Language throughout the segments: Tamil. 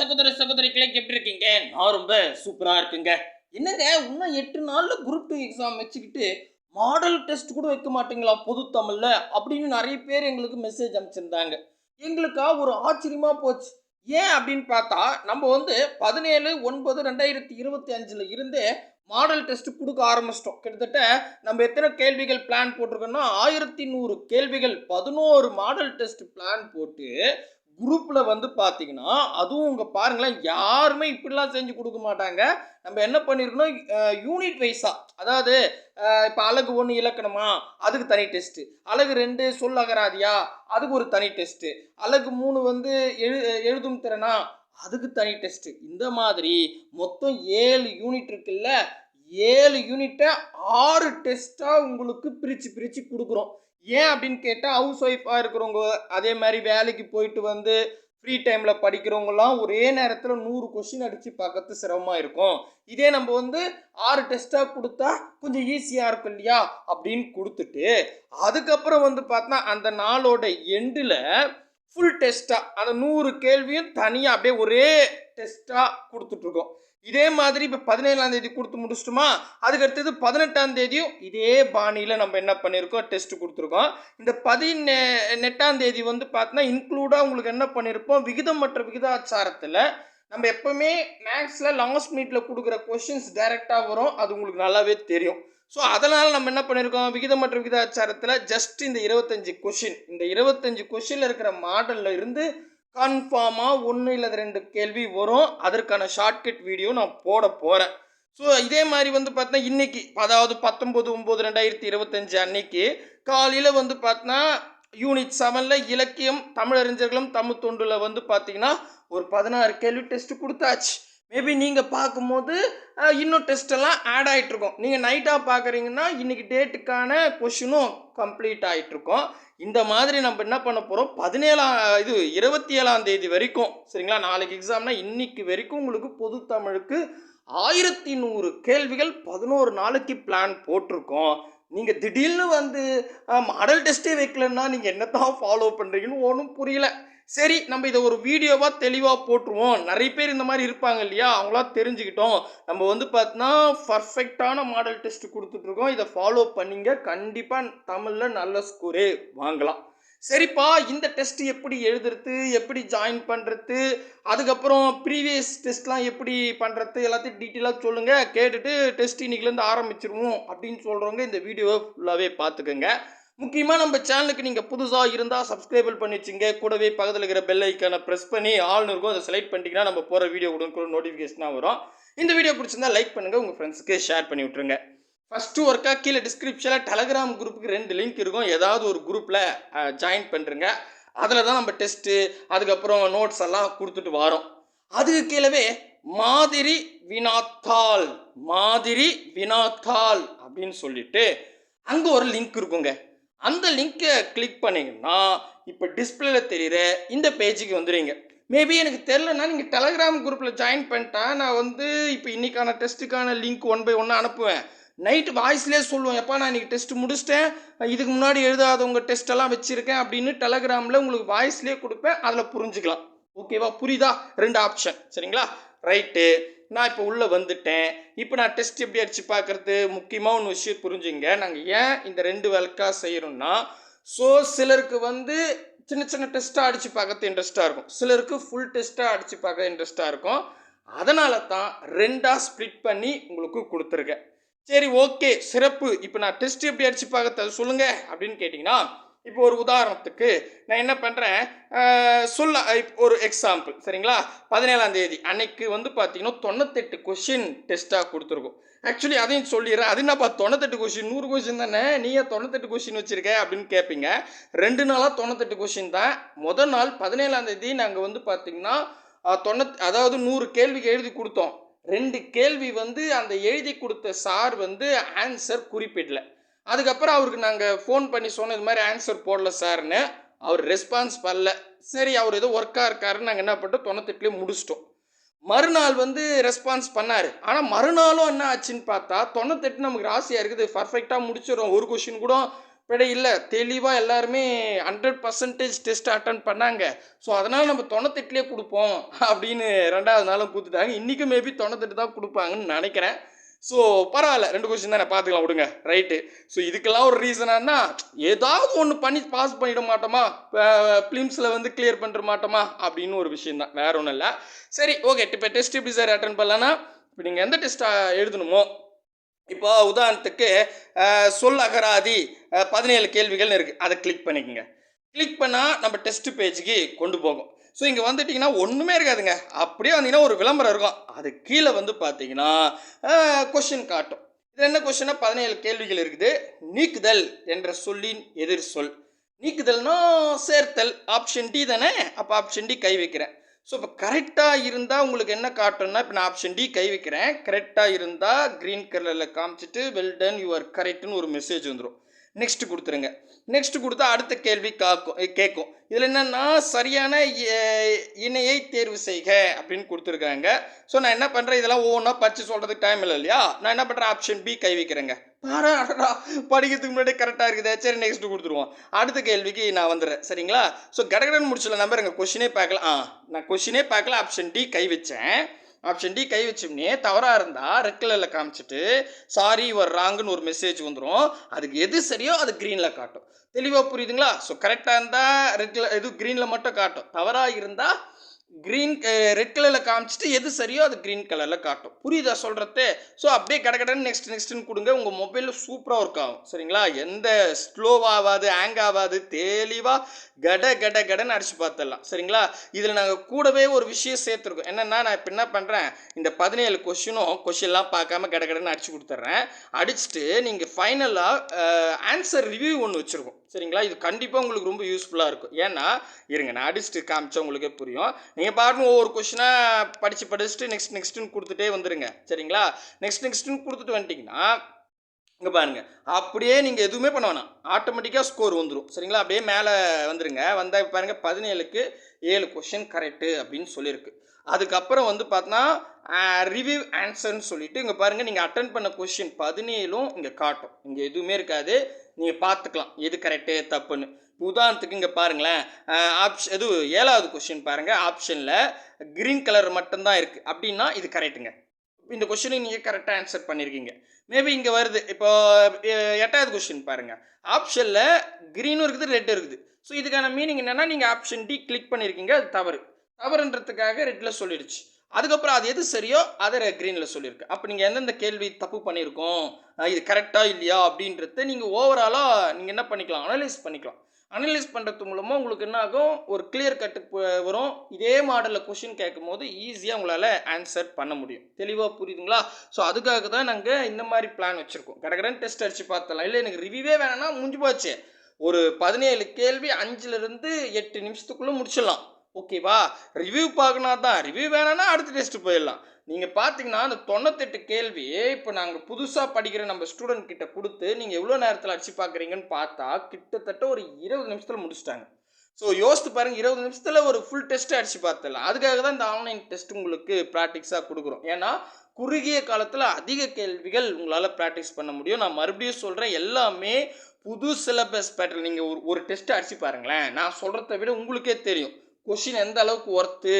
சகோதர சகோதரிகளை எப்படி இருக்கீங்க? நான் ரொம்ப சூப்பராக இருக்குங்க. என்னங்க இன்னும் எட்டு நாளில் குரூப் டூ எக்ஸாம் வச்சுக்கிட்டு மாடல் டெஸ்ட் கூட வைக்க மாட்டீங்களா பொது தமிழில் அப்படின்னு நிறைய பேர் எங்களுக்கு மெசேஜ் அனுப்பிச்சிருந்தாங்க. எங்களுக்கா ஒரு ஆச்சரியமாக போச்சு. ஏன் அப்படின்னு பார்த்தா நம்ம வந்து பதினேழு ஒன்பது ரெண்டாயிரத்தி இருபத்தி அஞ்சில் இருந்தே மாடல் டெஸ்ட் கொடுக்க ஆரம்பிச்சிட்டோம். கிட்டத்தட்ட நம்ம எத்தனை கேள்விகள் பிளான் போட்டிருக்கோம்னா ஆயிரத்தி நூறு கேள்விகள் பதினோரு மாடல் டெஸ்ட் பிளான் போட்டு குரூப்பில் வந்து பார்த்தீங்கன்னா அதுவும் உங்கள் பாருங்களேன் யாருமே இப்படிலாம் செஞ்சு கொடுக்க மாட்டாங்க. நம்ம என்ன பண்ணியிருக்கணும் யூனிட் வைஸாக அதாவது இப்போ அழகு ஒன்று இலக்கணமா? அதுக்கு தனி டெஸ்ட்டு அழகு ரெண்டு சொல் அகராதியா? அதுக்கு ஒரு தனி டெஸ்ட்டு அழகு மூணு வந்து எழு எழுதும் திறனா? அதுக்கு தனி டெஸ்ட்டு இந்த மாதிரி மொத்தம் ஏழு யூனிட் இருக்குல்ல ஏழு யூனிட்டை ஆறு டெஸ்ட்டாக உங்களுக்கு பிரித்து பிரித்து கொடுக்குறோம். ஏன் அப்படின்னு கேட்டால் ஹவுஸ் ஒய்ஃபாக இருக்கிறவங்க அதே மாதிரி வேலைக்கு போயிட்டு வந்து ஃப்ரீ டைமில் படிக்கிறவங்கலாம் ஒரே நேரத்தில் நூறு கொஷின் அடித்து பார்க்கறது சிரமமாக இருக்கும். இதே நம்ம வந்து ஆறு டெஸ்ட்டாக கொடுத்தா கொஞ்சம் ஈஸியாக இருக்கும் இல்லையா? அப்படின்னு கொடுத்துட்டு அதுக்கப்புறம் வந்து பார்த்தா அந்த நாளோட எண்டில் ஃபுல் டெஸ்ட்டாக அந்த நூறு கேள்வியும் தனியாக அப்படியே ஒரே டெஸ்ட்டாக கொடுத்துட்ருக்கோம் இதே மாதிரி இப்போ பதினேழாம் தேதி கொடுத்து முடிச்சிட்டோமா? அதுக்கு அடுத்தது பதினெட்டாம் தேதியும் இதே பாணியில் நம்ம என்ன பண்ணியிருக்கோம் டெஸ்ட் கொடுத்துருக்கோம். இந்த பதினெ நெட்டாம் தேதி வந்து பார்த்தோன்னா இன்க்ளூடாக உங்களுக்கு என்ன பண்ணியிருப்போம் விகிதம் மற்ற விகிதாச்சாரத்தில் நம்ம எப்போவுமே மேக்ஸில் லாஸ்ட் மீட்டில் கொடுக்குற கொஷின்ஸ் டைரெக்டாக வரும். அது உங்களுக்கு நல்லாவே தெரியும். ஸோ அதனால் நம்ம என்ன பண்ணியிருக்கோம் விகிதமற்ற விகிதாச்சாரத்தில் ஜஸ்ட் இந்த இருபத்தஞ்சி கொஷின் இந்த இருபத்தஞ்சி கொஷினில் இருக்கிற மாடலில் இருந்து கன்ஃபார்மாக ஒன்று இல்லை ரெண்டு கேள்வி வரும். அதற்கான ஷார்ட்கட் வீடியோ நான் போட போகிறேன் ஸோ இதே மாதிரி வந்து பார்த்தா இன்னைக்கு அதாவது பத்தொம்போது ஒம்பது ரெண்டாயிரத்தி இருபத்தஞ்சு அன்னைக்கு காலையில் வந்து பார்த்தா யூனிட் செவனில் இலக்கியம் தமிழறிஞர்களும் தமிழ் தொண்டில் வந்து பார்த்தீங்கன்னா ஒரு பதினாறு கேள்வி டெஸ்ட் கொடுத்தாச்சு. மேபி நீங்கள் பார்க்கும்போது இன்னும் டெஸ்ட்டெல்லாம் ஆட் ஆகிட்டுருக்கும் நீங்கள் நைட்டாக பார்க்குறீங்கன்னா இன்றைக்கி டேட்டுக்கான கொஷினும் கம்ப்ளீட் ஆகிட்டுருக்கும் இந்த மாதிரி நம்ம என்ன பண்ண போகிறோம் பதினேழாம் இது இருபத்தி ஏழாம் தேதி வரைக்கும் சரிங்களா? நாளைக்கு எக்ஸாம்னா இன்றைக்கி வரைக்கும் உங்களுக்கு பொது தமிழுக்கு ஆயிரத்தி நூறு கேள்விகள் பதினோரு நாளைக்கு பிளான் போட்டிருக்கோம். நீங்கள் திடீர்னு வந்து மாடல் டெஸ்ட்டே வைக்கலன்னா நீங்கள் என்னத்தான் ஃபாலோ பண்ணுறீங்கன்னு ஒன்றும் புரியல. சரி நம்ம இதை ஒரு வீடியோவாக தெளிவாக போட்டுருவோம். நிறைய பேர் இந்த மாதிரி இருப்பாங்க இல்லையா? அவங்களாம் தெரிஞ்சுக்கிட்டோம். நம்ம வந்து பார்த்தோன்னா பர்ஃபெக்டான மாடல் டெஸ்ட் கொடுத்துட்ருக்கோம். இதை ஃபாலோ பண்ணிங்க. கண்டிப்பாக தமிழில் நல்ல ஸ்கோரே வாங்கலாம். சரிப்பா இந்த டெஸ்ட் எப்படி எழுதுறது எப்படி ஜாயின் பண்ணுறது அதுக்கப்புறம் ப்ரீவியஸ் டெஸ்ட்லாம் எப்படி பண்ணுறது எல்லாத்தையும் டீட்டெயிலாக சொல்லுங்கள் கேட்டுட்டு டெஸ்ட் இன்னைக்குலேருந்து ஆரம்பிச்சிருவோம் அப்படின்னு சொல்கிறவங்க இந்த வீடியோவை ஃபுல்லாகவே பார்த்துக்கோங்க. முக்கியமாக நம்ம சேனலுக்கு நீங்கள் புதுசாக இருந்தால் சப்ஸ்கிரைபிள் பண்ணி வச்சுங்க. கூடவே பக்கத்தில் இருக்கிற பெல் ஐக்கானை ப்ரெஸ் பண்ணி ஆள்னு இருக்கும். அதை செலக்ட் பண்ணிட்டீங்கன்னா நம்ம போகிற வீடியோ கூட நோட்டிஃபிகேஷனாக வரும். இந்த வீடியோ பிடிச்சிருந்தா லைக் பண்ணுங்கள் உங்கள் ஃப்ரெண்ட்ஸுக்கு ஷேர் பண்ணி விட்ருங்க ஃபஸ்ட்டு ஒர்க்காக கீழே டிஸ்கிரிப்ஷனில் டெலகிராம் குரூப்புக்கு ரெண்டு லிங்க் இருக்கும். ஏதாவது ஒரு குரூப்பில் ஜாயின் பண்ணுறங்க அதில் தான் நம்ம டெஸ்ட்டு அதுக்கப்புறம் நோட்ஸ் எல்லாம் கொடுத்துட்டு வரோம். அதுக்கு கீழவே மாதிரி வினாத்தாள் மாதிரி வினாத்தாள் அப்படின்னு சொல்லிட்டு அங்கே ஒரு லிங்க் இருக்குங்க. அந்த லிங்க்கை கிளிக் பண்ணிங்கன்னா இப்போ டிஸ்பிளேல தெரிகிற இந்த பேஜுக்கு வந்துடுவீங்க மேபி எனக்கு தெரிலனா நீங்கள் டெலகிராம் குரூப்பில் ஜாயின் பண்ணிட்டா நான் வந்து இப்போ இன்னைக்கான டெஸ்ட்டுக்கான லிங்க் ஒன் பை ஒன்னாக அனுப்புவேன். நைட்டு வாய்ஸ்லேயே சொல்லுவேன் எப்பா நான் இன்றைக்கி டெஸ்ட் முடிச்சிட்டேன். இதுக்கு முன்னாடி எழுதாதவங்க டெஸ்ட்டெல்லாம் வச்சுருக்கேன் அப்படின்னு டெலகிராமில் உங்களுக்கு வாய்ஸ்லேயே கொடுப்பேன். அதில் புரிஞ்சுக்கலாம். ஓகேவா புரியுதா? ரெண்டு ஆப்ஷன் சரிங்களா? ரைட்டு நான் இப்போ உள்ளே வந்துட்டேன். இப்போ நான் டெஸ்ட் எப்படி அடித்து பார்க்குறது? முக்கியமாக ஒன்று விஷயம் புரிஞ்சுங்க. நாங்கள் ஏன் இந்த ரெண்டு வேலைக்கா செய்கிறோம்னா ஸோ சிலருக்கு வந்து சின்ன சின்ன டெஸ்ட்டாக அடித்து பார்க்கறது இன்ட்ரெஸ்ட்டாக இருக்கும். சிலருக்கு ஃபுல் டெஸ்ட்டாக அடித்து பார்க்க இன்ட்ரெஸ்ட்டாக இருக்கும். அதனால தான் ரெண்டாக ஸ்ப்ளிட் பண்ணி உங்களுக்கு கொடுத்துருக்கேன். சரி ஓகே சிறப்பு. இப்போ நான் டெஸ்ட் எப்படி அடித்து பார்க்கறது? சொல்லுங்கள் அப்படின்னு கேட்டிங்கன்னா இப்போ ஒரு உதாரணத்துக்கு நான் என்ன பண்ணுறேன் சொல்ல ஒரு எக்ஸாம்பிள் சரிங்களா? பதினேழாம் தேதி அன்னைக்கு வந்து பார்த்தீங்கன்னா தொண்ணூத்தெட்டு கொஷின் டெஸ்ட்டாக கொடுத்துருக்கோம். ஆக்சுவலி அதையும் சொல்லிடுறேன். அது என்னப்பா தொண்ணூத்தெட்டு கொஷின் நூறு கொஷின் தானே? நீ ஏன் தொண்ணூத்தெட்டு கொஷின் வச்சுருக்க அப்படின்னு கேட்பீங்க ரெண்டு நாளாக தொண்ணூத்தெட்டு கொஷின் தான். முதல் நாள் பதினேழாம் தேதி நாங்கள் வந்து பார்த்தீங்கன்னா தொண்ணூத் அதாவது நூறு கேள்விக்கு எழுதி கொடுத்தோம். ரெண்டு கேள்வி வந்து அந்த எழுதி கொடுத்த சார் வந்து ஆன்சர் குறிப்பிடல. அதுக்கப்புறம் அவருக்கு நாங்கள் ஃபோன் பண்ணி சொன்னோம் இது மாதிரி ஆன்சர் போடல சார்னு. அவர் ரெஸ்பான்ஸ் பண்ணல. சரி அவர் ஏதோ ஒர்க்காக இருக்காருன்னு நாங்கள் என்ன பண்ணிட்டோம் தொண்ணூத்தெட்டுலேயே முடிச்சிட்டோம். மறுநாள் வந்து ரெஸ்பான்ஸ் பண்ணார். ஆனால் மறுநாளும் என்ன ஆச்சுன்னு பார்த்தா தொண்ணூத்தெட்டு நமக்கு ராசியாக இருக்குது. பர்ஃபெக்டாக முடிச்சிடும் ஒரு கொஷின் கூட பிழை இல்லை. தெளிவாக எல்லாருமே ஹண்ட்ரட் பர்சன்டேஜ் டெஸ்ட் அட்டன் பண்ணாங்க. ஸோ அதனால் நம்ம தொண்ணூத்தெட்டுலேயே கொடுப்போம் அப்படின்னு ரெண்டாவது நாளும் கொடுத்துட்டாங்க இன்றைக்கும் மேபி தொண்ணூத்தெட்டு தான் கொடுப்பாங்கன்னு நினைக்கிறேன். ஸோ பரவாயில்ல. ரெண்டு கொஸ்டின் தானே பார்த்துக்கலாம் விடுங்க. ரைட்டு ஸோ இதுக்கெல்லாம் ஒரு ரீசனானா ஏதாவது ஒன்று பண்ணி பாஸ் பண்ணிட மாட்டோமா? ஃபிலிம்ஸில் வந்து கிளியர் பண்ணிட மாட்டோமா? அப்படின்னு ஒரு விஷயம் தான். வேற ஒன்றும் இல்லை. சரி ஓகே இப்போ டெஸ்ட் எப்படி சார் அட்டன் பண்ணலான்னா இப்போ நீங்கள் எந்த டெஸ்ட் எழுதணுமோ இப்போ உதாரணத்துக்கு சொல் அகராதி பதினேழு கேள்விகள்னு இருக்குது அதை கிளிக் பண்ணிக்கோங்க. கிளிக் பண்ணால் நம்ம டெஸ்ட் பேஜுக்கு கொண்டு போகும். ஸோ இங்கே வந்துட்டிங்கன்னா ஒன்றுமே இருக்காதுங்க. அப்படியே வந்தீங்கன்னா ஒரு விளம்பரம் இருக்கும். அது கீழே வந்து பார்த்தீங்கன்னா கொஷின் காட்டும். இது என்ன கொஷினா பதினேழு கேள்விகள் இருக்குது. நீக்குதல் என்ற சொல்லின் எதிர் சொல். நீக்குதல்னா சேர்த்தல். ஆப்ஷன் டி தானே? அப்போ ஆப்ஷன் டி கை வைக்கிறேன். ஸோ இப்போ கரெக்டாக இருந்தால் உங்களுக்கு என்ன காட்டும்னா இப்போ நான் ஆப்ஷன் டி கை வைக்கிறேன். கரெக்டாக இருந்தால் க்ரீன் கலரில் காமிச்சிட்டு வெல் டன் யுவர் கரெக்ட்னு ஒரு மெசேஜ் வந்துடும் நெக்ஸ்ட் கொடுத்துருங்க. நெக்ஸ்ட் கொடுத்தா அடுத்த கேள்வி காக்கும் கேட்கும். இதில் என்னென்னா சரியான இணையை தேர்வு செய்க அப்படின்னு கொடுத்துருக்காங்க. ஸோ நான் என்ன பண்ணுறேன் இதெல்லாம் ஒவ்வொன்றா படித்து சொல்கிறதுக்கு டைம் இல்லை இல்லையா? நான் என்ன பண்ணுறேன் ஆப்ஷன் பி கை வைக்கிறேங்க. பாரா அடடா, படிக்கிறதுக்கு முன்னாடி கரெக்டாக இருக்குதே. சரி நெக்ஸ்ட் கொடுத்துருவோம். அடுத்த கேள்விக்கு நான் வந்துடுறேன். சரிங்களா? ஸோ கடகடன் முடிச்சல நம்பர் எங்கள் கொஷினே பார்க்கலாம். ஆ நான் கொஷினே பார்க்கல. ஆப்ஷன் டி கை வச்சேன். ஆப்ஷன் டி கை வச்சோம்னே தவறாக இருந்தால் ரெட் கலரில் காமிச்சிட்டு சாரி வர்றாங்கன்னு ராங்குன்னு ஒரு மெசேஜ் வந்துடும் அதுக்கு எது சரியோ அது க்ரீனில் காட்டும். தெளிவாக புரியுதுங்களா? ஸோ கரெக்டாக இருந்தால் ரெட்டில் இது க்ரீனில் மட்டும் காட்டும். தவறாக இருந்தால் க்ரீன் ரெட் கலரில் காமிச்சிட்டு எது சரியோ அது க்ரீன் கலரில் காட்டும். புரியுதா சொல்கிறது ஸோ அப்படியே கடகடன்னு நெக்ஸ்ட் நெக்ஸ்ட்னு கொடுங்க. உங்கள் மொபைலில் சூப்பராக ஒர்க் ஆகும். சரிங்களா? எந்த ஸ்லோவாகாது ஹேங் ஆகாது தெளிவாக கட கட கடன்னு அடிச்சு பார்த்துடலாம். சரிங்களா? இதில் நாங்கள் கூடவே ஒரு விஷயம் சேர்த்துருக்கோம். என்னென்னா நான் இப்போ என்ன பண்ணுறேன் இந்த பதினேழு கொஷினும் கொஷின்லாம் பார்க்காம கட கடன்னு அடிச்சு கொடுத்துட்றேன். அடிச்சுட்டு நீங்கள் ஃபைனலாக ஆன்சர் ரிவ்யூ eh, ஒன்று வச்சுருக்கோம். சரிங்களா? இது கண்டிப்பாக உங்களுக்கு ரொம்ப யூஸ்ஃபுல்லாக இருக்கும். ஏன்னா இருங்க நான் அடிச்சுட்டு காமிச்சா உங்களுக்கே புரியும். நீங்கள் பாருங்க ஒவ்வொரு கொஷினாக படித்து படிச்சுட்டு நெக்ஸ்ட் நெக்ஸ்ட்டுன்னு கொடுத்துட்டே வந்துடுங்க சரிங்களா? நெக்ஸ்ட் நெக்ஸ்ட்டுன்னு கொடுத்துட்டு வந்துட்டிங்கன்னா இங்கே பாருங்க. அப்படியே நீங்கள் எதுவுமே பண்ண வேணாம். ஆட்டோமேட்டிக்காக ஸ்கோர் வந்துடும் சரிங்களா? அப்படியே மேலே வந்துருங்க. வந்தால் பாருங்கள் பதினேழுக்கு ஏழு கொஷின் கரெக்டு அப்படின்னு சொல்லியிருக்கு. அதுக்கப்புறம் வந்து பார்த்தோன்னா ரிவ்யூ ஆன்சர்னு சொல்லிட்டு இங்கே பாருங்கள் நீங்கள் அட்டன் பண்ண கொஷின் பதினேழும் இங்கே காட்டும். இங்கே எதுவுமே இருக்காது. நீங்கள் பார்த்துக்கலாம் எது கரெக்டு தப்புன்னு. உதாரணத்துக்கு இங்கே பாருங்களேன் ஆப்ஷன் இது ஏழாவது கொஷின் பாருங்கள் ஆப்ஷனில் க்ரீன் கலர் மட்டும்தான் இருக்குது அப்படின்னா இது கரெக்டுங்க இந்த கொஷினுக்கு நீங்கள் கரெக்டாக ஆன்சர் பண்ணியிருக்கீங்க மேபி இங்கே வருது. இப்போ எட்டாவது கொஷின் பாருங்கள் ஆப்ஷனில் க்ரீனும் இருக்குது ரெட்டும் இருக்குது. ஸோ இதுக்கான மீனிங் என்னென்னா நீங்கள் ஆப்ஷன் டி கிளிக் பண்ணியிருக்கீங்க அது தவறு. தவறுன்றதுக்காக ரெட்டில் சொல்லிடுச்சு. அதுக்கப்புறம் அது எது சரியோ அதை க்ரீனில் சொல்லியிருக்கு. அப்போ நீங்கள் எந்தெந்த கேள்வி தப்பு பண்ணியிருக்கோம் இது கரெக்டாக இல்லையா அப்படின்றத நீங்கள் ஓவராலாக நீங்கள் என்ன பண்ணிக்கலாம்? அனலைஸ் பண்ணிக்கலாம். அனலைஸ் பண்ணுறது மூலமாக உங்களுக்கு என்ன ஆகும்? ஒரு கிளியர் கட்டு வரும். இதே மாடலில் கொஷின் கேட்கும் போது ஈஸியாக உங்களால் ஆன்சர் பண்ண முடியும். தெளிவாக புரியுதுங்களா? ஸோ அதுக்காக தான் நாங்கள் இந்த மாதிரி பிளான் வச்சுருக்கோம். கடகடன் டெஸ்ட் அடித்து பார்த்தலாம் இல்லை எனக்கு ரிவ்யூவே வேணும்னா முடிஞ்சு போச்சு. ஒரு பதினேழு கேள்வி அஞ்சுலேருந்து எட்டு நிமிஷத்துக்குள்ளே முடிச்சிடலாம். ஓகேவா? ரிவ்யூ பார்க்கணும் தான். ரிவ்யூ வேணாம்னா அடுத்த டெஸ்ட் போயிடலாம். நீங்கள் பார்த்தீங்கன்னா அந்த தொண்ணூத்தெட்டு கேள்வி இப்போ நாங்கள் புதுசாக படிக்கிற நம்ம ஸ்டூடெண்ட் கிட்ட கொடுத்து நீங்கள் எவ்வளோ நேரத்தில் அடிச்சு பார்க்குறீங்கன்னு பார்த்தா கிட்டத்தட்ட ஒரு இருபது நிமிஷத்தில் முடிச்சிட்டாங்க. ஸோ யோசித்து பாருங்கள் இருபது நிமிஷத்தில் ஒரு ஃபுல் டெஸ்ட்டு அடிச்சு பார்த்துடலாம். அதுக்காக தான் இந்த ஆன்லைன் டெஸ்ட் உங்களுக்கு ப்ராக்டிக்ஸாக கொடுக்குறோம். ஏன்னா குறுகிய காலத்தில் அதிக கேள்விகள் உங்களால் ப்ராக்டிஸ் பண்ண முடியும். நான் மறுபடியும் சொல்கிறேன் எல்லாமே புது சிலபஸ் பேட்டர்ன் நீங்கள் ஒரு ஒரு டெஸ்ட்டு அடிச்சு பாருங்களேன். நான் சொல்கிறத விட உங்களுக்கே தெரியும். கொஷின் எந்த அளவுக்கு ஒர்த்து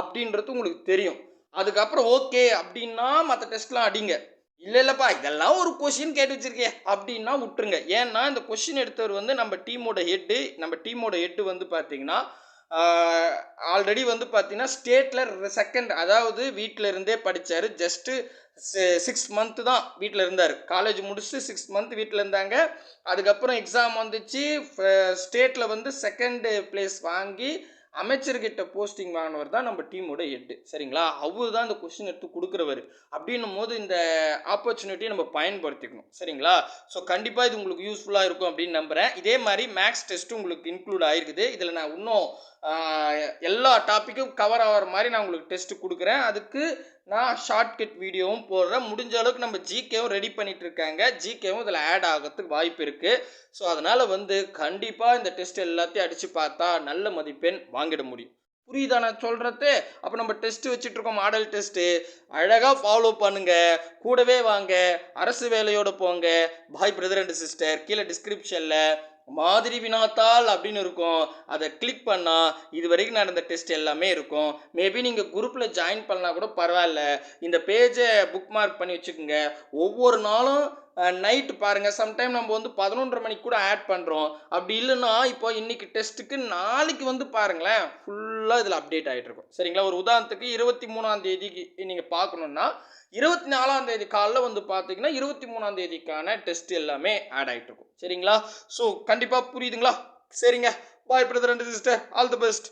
அப்படின்றது உங்களுக்கு தெரியும். அதுக்கப்புறம் ஓகே அப்படின்னா மற்ற டெஸ்ட்லாம் அடிங்க. இல்லை இல்லைப்பா இதெல்லாம் ஒரு கொஷின் கேட்டு வச்சிருக்கே. அப்படின்னா விட்டுருங்க. ஏன்னா இந்த கொஷின் எடுத்தவர் வந்து நம்ம டீமோட ஹெட்டு நம்ம டீமோட ஹெட்டு வந்து பார்த்தீங்கன்னா ஆல்ரெடி வந்து பார்த்தீங்கன்னா ஸ்டேட்டில் செகண்ட் அதாவது வீட்டில் இருந்தே படித்தார் ஜஸ்ட்டு சிக்ஸ் மந்த்து தான் வீட்டில் இருந்தார். காலேஜ் முடிச்சுட்டு சிக்ஸ் மந்த் வீட்டில் இருந்தாங்க. அதுக்கப்புறம் எக்ஸாம் வந்துச்சு. ஸ்டேட்டில் வந்து செகண்ட் பிளேஸ் வாங்கி அமைச்சர்கிட்ட போஸ்டிங் வாங்கினவர் தான் நம்ம டீமோட ஹெட்டு சரிங்களா? அவர் தான் இந்த கொஸ்டின் எடுத்து கொடுக்குறவர். அப்படின்னும் போது இந்த ஆப்பர்ச்சுனிட்டியை நம்ம பயன்படுத்திக்கணும். சரிங்களா? ஸோ கண்டிப்பாக இது உங்களுக்கு யூஸ்ஃபுல்லாக இருக்கும் அப்படின்னு நம்புகிறேன் இதே மாதிரி மேக்ஸ் டெஸ்ட்டும் உங்களுக்கு இன்க்ளூட் ஆகிருக்குது இதில் நான் இன்னும் எல்லா டாப்பிக்கும் கவர் ஆகிற மாதிரி நான் உங்களுக்கு டெஸ்ட் கொடுக்குறேன். அதுக்கு நான் ஷார்ட்கட் வீடியோவும் போடுறேன். முடிஞ்ச அளவுக்கு நம்ம ஜிகேவும் ரெடி பண்ணிட்டு இருக்காங்க ஜிகேவும் இதில் ஆட் ஆகிறதுக்கு வாய்ப்பு இருக்குது ஸோ அதனால் வந்து கண்டிப்பாக இந்த டெஸ்ட் எல்லாத்தையும் அடித்து பார்த்தா நல்ல மதிப்பெண் வாங்கிட முடியும். புரியுதா நான் சொல்கிறது அப்போ நம்ம டெஸ்ட் வச்சுட்ருக்கோம் மாடல் டெஸ்ட்டு அழகாக ஃபாலோ பண்ணுங்க. கூடவே வாங்க. அரசு வேலையோடு போங்க. பாய் பிரதர் அண்ட் சிஸ்டர் கீழே டிஸ்கிரிப்ஷனில் மாதிரி வினாத்தாள் அப்படின்னு இருக்கும். அதை கிளிக் பண்ணால் இது வரைக்கும் நடந்த டெஸ்ட் எல்லாமே இருக்கும். மேபி நீங்கள் குரூப்பில் ஜாயின் பண்ணால் கூட பரவாயில்ல. இந்த பேஜை புக் மார்க் பண்ணி வச்சுக்கோங்க. ஒவ்வொரு நாளும் நைட்டு பாருங்கள் சம்டைம் நம்ம வந்து பதினொன்றரை மணிக்கு கூட ஆட் பண்ணுறோம் அப்படி இல்லைன்னா இப்போ இன்றைக்கி டெஸ்ட்டுக்கு நாளைக்கு வந்து பாருங்களேன் ஃபுல்லாக இதில் அப்டேட் ஆகிட்டு இருக்கும். சரிங்களா? ஒரு உதாரணத்துக்கு இருபத்தி மூணாம் தேதிக்கு நீங்கள் பார்க்கணுன்னா இருபத்தி நாலாம் தேதி காலைல வந்து பார்த்தீங்கன்னா இருபத்தி மூணாம் தேதிக்கான டெஸ்ட் எல்லாமே ஆட் ஆகிட்டு இருக்கும். சரிங்களா? ஸோ கண்டிப்பாக புரியுதுங்களா? சரிங்க. Bye brother and sister all the best